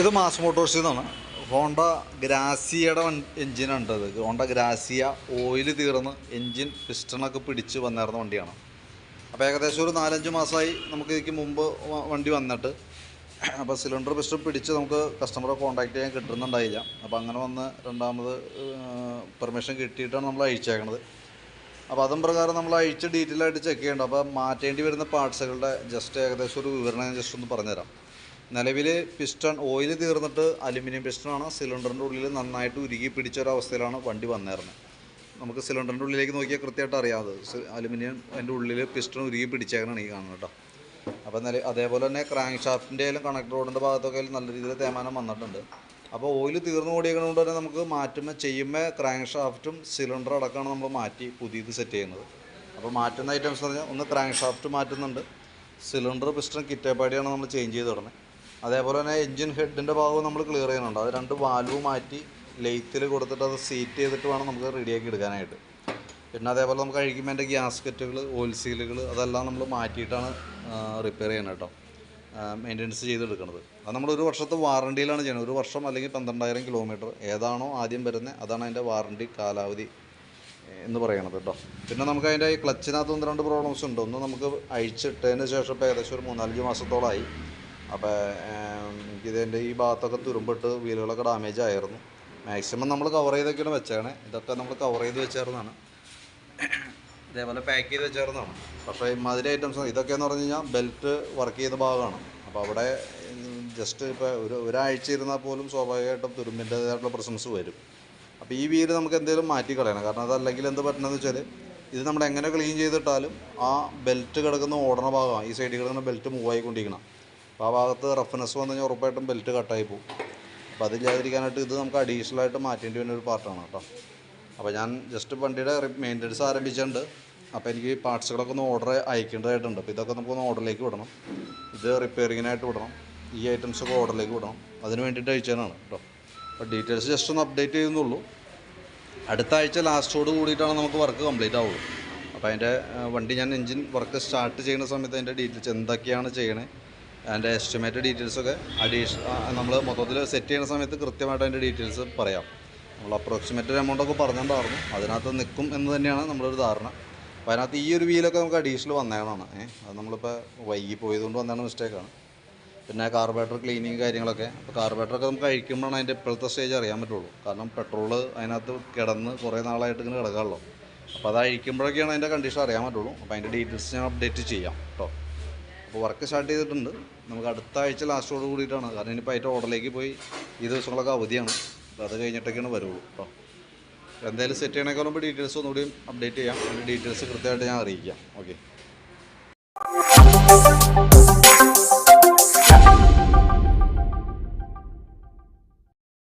ഇത് മാസ് മോട്ടോഴ്സിൽ നിന്നാണ് ഹോണ്ട ഗ്രാസിയയുടെ എൻജിനാണ് ഇത് ഹോണ്ട ഗ്രാസിയ ഓയിൽ തീർന്ന് എൻജിൻ പിസ്റ്റണൊക്കെ പിടിച്ച് വന്നിരുന്ന വണ്ടിയാണ്. അപ്പോൾ ഏകദേശം ഒരു നാലഞ്ച് മാസമായി നമുക്ക് ഇതിക്ക് മുമ്പ് വണ്ടി വന്നിട്ട്. അപ്പോൾ സിലിണ്ടർ പിസ്റ്റൺ പിടിച്ച് നമുക്ക് കസ്റ്റമറെ കോൺടാക്ട് ചെയ്യാൻ കിട്ടുന്നുണ്ടായില്ല. അപ്പോൾ അങ്ങനെ വന്ന് രണ്ടാമത് പെർമിഷൻ കിട്ടിയിട്ടാണ് നമ്മൾ അയച്ചേക്കണത്. അപ്പോൾ അതും പ്രകാരം നമ്മൾ അഴിച്ച് ഡീറ്റെയിൽ ആയിട്ട് ചെക്ക് ചെയ്യേണ്ട. അപ്പോൾ മാറ്റേണ്ടി വരുന്ന പാർട്സുകളുടെ ജസ്റ്റ് ഏകദേശം ഒരു വിവരണം ഞാൻ ജസ്റ്റ് ഒന്ന് പറഞ്ഞുതരാം. നിലവിൽ പിസ്റ്റൺ ഓയിൽ തീർന്നിട്ട് അലുമിനിയം പിസ്റ്റണാണ് സിലിണ്ടറിന്റെ ഉള്ളിൽ നന്നായിട്ട് ഉരുകി പിടിച്ചൊരവസ്ഥയിലാണ് വണ്ടി വന്നേർന്നത് നമുക്ക് സിലിണ്ടറിന്റെ ഉള്ളിലേക്ക് നോക്കിയാൽ കൃത്യമായിട്ട് അറിയാം അത്. സി- അലുമിനിയം അതിന്റെ ഉള്ളിൽ പിസ്റ്റൺ ഉരുകി പിടിച്ചേക്കണാണ് ഈ കാണുന്നത് കേട്ടോ. അപ്പോൾ നില അതേപോലെ തന്നെ ക്രാങ്ക് ഷാഫ്റ്റിന്റെ ആയാലും കണക്ട് റോഡിന്റെ ഭാഗത്തൊക്കെ നല്ല രീതിയിൽ തേമാനം വന്നിട്ടുണ്ട്. അപ്പോൾ ഓയിൽ തീർന്നു ഓടിയേക്കുന്നത് തന്നെ നമുക്ക് മാറ്റുമ്പോൾ ചെയ്യുമ്പോൾ ക്രാങ്ക് ഷാഫ്റ്റും സിലിണ്ടർ അടക്കമാണ് നമ്മൾ മാറ്റി പുതിയത് സെറ്റ് ചെയ്യുന്നത്. അപ്പോൾ മാറ്റുന്ന ഐറ്റംസ് എന്ന് പറഞ്ഞാൽ ഒന്ന് ക്രാങ്ക് ഷാഫ്റ്റ് മാറ്റുന്നുണ്ട് സിലിണ്ടർ പിസ്റ്റൺ കിറ്റേപ്പാടിയാണ് നമ്മൾ ചേഞ്ച് ചെയ്ത് തുടങ്ങുന്നത് അതേപോലെ തന്നെ എഞ്ചിൻ ഹെഡിന്റെ ഭാഗവും നമ്മൾ ക്ലിയർ ചെയ്യുന്നുണ്ട്. അത് രണ്ട് വാൽവ് മാറ്റി ലെയ്ത്തിൽ കൊടുത്തിട്ട് അത് സീറ്റ് ചെയ്തിട്ട് വേണം നമുക്ക് റെഡിയാക്കി എടുക്കാനായിട്ട്. പിന്നെ അതേപോലെ നമുക്ക് കഴിക്കുമ്പോൾ അതിന്റെ ഗ്യാസ്കറ്റുകൾ ഓയിൽ സീലുകൾ അതെല്ലാം നമ്മൾ മാറ്റിയിട്ടാണ് റിപ്പയർ ചെയ്യുന്നത് കേട്ടോ. മെയിന്റനൻസ് ചെയ്തെടുക്കുന്നത് അത് നമ്മൾ ഒരു വർഷത്തെ വാറണ്ടിയിലാണ് ചെയ്യുന്നത്. ഒരു വർഷം അല്ലെങ്കിൽ പന്ത്രണ്ടായിരം കിലോമീറ്റർ ഏതാണോ ആദ്യം വരുന്നത് അതാണ് അതിന്റെ വാറണ്ടി കാലാവധി എന്ന് പറയണത് കേട്ടോ. പിന്നെ നമുക്ക് അതിന്റെ ഈ ക്ലച്ചിനകത്ത് ഒന്ന് രണ്ട് പ്രോബ്ലംസ് ഉണ്ട്. ഒന്ന് നമുക്ക് അഴിച്ചിട്ടതിന് ശേഷം ഇപ്പോൾ ഏകദേശം ഒരു മൂന്നാലഞ്ച് മാസത്തോളമായി അപ്പോൾ ഇതിന്റെ ഈ ഭാഗത്തൊക്കെ തുരുമ്പിട്ട് വീലുകളൊക്കെ ഡാമേജ് ആയിരുന്നു. മാക്സിമം നമ്മൾ കവർ ചെയ്തൊക്കെയാണ് വെച്ചേക്കണേ. ഇതൊക്കെ നമ്മൾ കവർ ചെയ്ത് വെച്ചേർന്നതാണ് ഇതേപോലെ പാക്ക് ചെയ്ത് വെച്ചേർന്നതാണ് പക്ഷേ ഇമാതിരി ഐറ്റംസ് ഇതൊക്കെയെന്ന് പറഞ്ഞു കഴിഞ്ഞാൽ ബെൽറ്റ് വർക്ക് ചെയ്ത ഭാഗമാണ്. അപ്പോൾ അവിടെ ജസ്റ്റ് ഇപ്പോൾ ഒരു ഒരാഴ്ച ഇരുന്നാൽ പോലും സ്വാഭാവികമായിട്ടും തുരുമ്പിന്റേതായിട്ടുള്ള പ്രസൻസ് വരും. അപ്പോൾ ഈ വീൽ നമുക്ക് എന്തെങ്കിലും മാറ്റി കളയണം. കാരണം അതല്ലെങ്കിൽ എന്ത് പറ്റണമെന്ന് വെച്ചാൽ ഇത് നമ്മൾ എങ്ങനെ ക്ലീൻ ചെയ്തിട്ടാലും ആ ബെൽറ്റ് കിടക്കുന്ന ഓടണ ഭാഗമാണ്. ഈ സൈഡിൽ കിടക്കുന്ന ബെൽറ്റ് മൂവ് ആയിക്കൊണ്ടിരിക്കണം. അപ്പോൾ ആ ഭാഗത്ത് റഫ്നെസ് വന്നു കഴിഞ്ഞാൽ ഉറപ്പായിട്ടും ബെൽറ്റ് കട്ടായി പോകും അപ്പോൾ അതില്ലാതിരിക്കാനായിട്ട് ഇത് നമുക്ക് അഡീഷണൽ ആയിട്ട് മാറ്റേണ്ടി വരുന്ന ഒരു പാർട്ടാണ് കേട്ടോ. അപ്പോൾ ഞാൻ ജസ്റ്റ് വണ്ടിയുടെ മെയിന്റനൻസ് ആരംഭിച്ചിട്ടുണ്ട്. അപ്പോൾ എനിക്ക് പാർട്സുകളൊക്കെ ഒന്ന് ഓർഡർ അയക്കേണ്ടതായിട്ടുണ്ട്. അപ്പോൾ ഇതൊക്കെ നമുക്കൊന്ന് ഓർഡറിലേക്ക് വിടണം. ഇത് റിപ്പയറിങ്ങിനായിട്ട് വിടണം. ഈ ഐറ്റംസ് ഒക്കെ ഓർഡറിലേക്ക് വിടണം. അതിന് വേണ്ടിയിട്ട് അയച്ചതാണ് കേട്ടോ. അപ്പോൾ ഡീറ്റെയിൽസ് ജസ്റ്റ് ഒന്ന് അപ്ഡേറ്റ് ചെയ്യുന്നുള്ളൂ. അടുത്ത ആഴ്ച ലാസ്റ്റോട് കൂടിയിട്ടാണ് നമുക്ക് വർക്ക് കംപ്ലീറ്റ് ആവുള്ളൂ. അപ്പോൾ അതിന്റെ വണ്ടി ഞാൻ എഞ്ചിൻ വർക്ക് സ്റ്റാർട്ട് ചെയ്യുന്ന സമയത്ത് അതിന്റെ ഡീറ്റെയിൽസ് എന്തൊക്കെയാണ് ചെയ്യണേ അതിന്റെ എസ്റ്റിമേറ്റ് ഡീറ്റെയിൽസൊക്കെ അഡീഷ നമ്മൾ മൊത്തത്തിൽ സെറ്റ് ചെയ്യുന്ന സമയത്ത് കൃത്യമായിട്ട് അതിന്റെ ഡീറ്റെയിൽസ് പറയാം. നമ്മൾ അപ്രോക്സിമേറ്റ് ഒരു എമൗണ്ടൊക്കെ പറഞ്ഞിട്ടുണ്ടായിരുന്നു അതിനകത്ത് നിൽക്കും എന്ന് തന്നെയാണ് നമ്മളൊരു ധാരണ. അപ്പോൾ അതിനകത്ത് ഈ ഒരു വീലൊക്കെ നമുക്ക് അഡീഷണൽ വന്നേക്കണമാണ് ഏഹ് അത് നമ്മളിപ്പോൾ വൈകി പോയതുകൊണ്ട് വന്നതാണ് മിസ്റ്റേക്കാണ് പിന്നെ കാർബേറ്റർ ക്ലീനിങ് കാര്യങ്ങളൊക്കെ. അപ്പോൾ കാർബേറ്ററൊക്കെ നമുക്ക് കഴിക്കുമ്പോഴാണ് അതിന്റെ ഇപ്പോഴത്തെ സ്റ്റേജ് അറിയാൻ പറ്റുള്ളൂ. കാരണം പെട്രോൾ അതിനകത്ത് കിടന്ന് കുറേ നാളായിട്ട് ഇങ്ങനെ കിടക്കാമല്ലോ അപ്പോൾ അത് അഴിക്കുമ്പോഴൊക്കെയാണ് അതിന്റെ കണ്ടീഷൻ അറിയാൻ പറ്റുള്ളൂ. അപ്പോൾ അതിന്റെ ഡീറ്റെയിൽസ് ഞാൻ അപ്ഡേറ്റ് ചെയ്യാം കേട്ടോ അപ്പോൾ വർക്ക് സ്റ്റാർട്ട് ചെയ്തിട്ടുണ്ട്. നമുക്ക് അടുത്ത ആഴ്ച ലാസ്റ്റോട് കൂടിയിട്ടാണ്. കാരണം ഇനിയിപ്പോൾ അതിന്റെ ഓർഡറിലേക്ക് പോയി ഈ ദിവസങ്ങളൊക്കെ അവധിയാണ്. അപ്പോൾ അത് കഴിഞ്ഞിട്ടൊക്കെയാണ് വരുള്ളൂ കേട്ടോ. എന്തായാലും സെറ്റ് ചെയ്യണേക്കാളും ഡീറ്റെയിൽസ് ഒന്നുകൂടി അപ്ഡേറ്റ് ചെയ്യാം. അതിന്റെ ഡീറ്റെയിൽസ് കൃത്യമായിട്ട് ഞാൻ അറിയിക്കാം. ഓക്കെ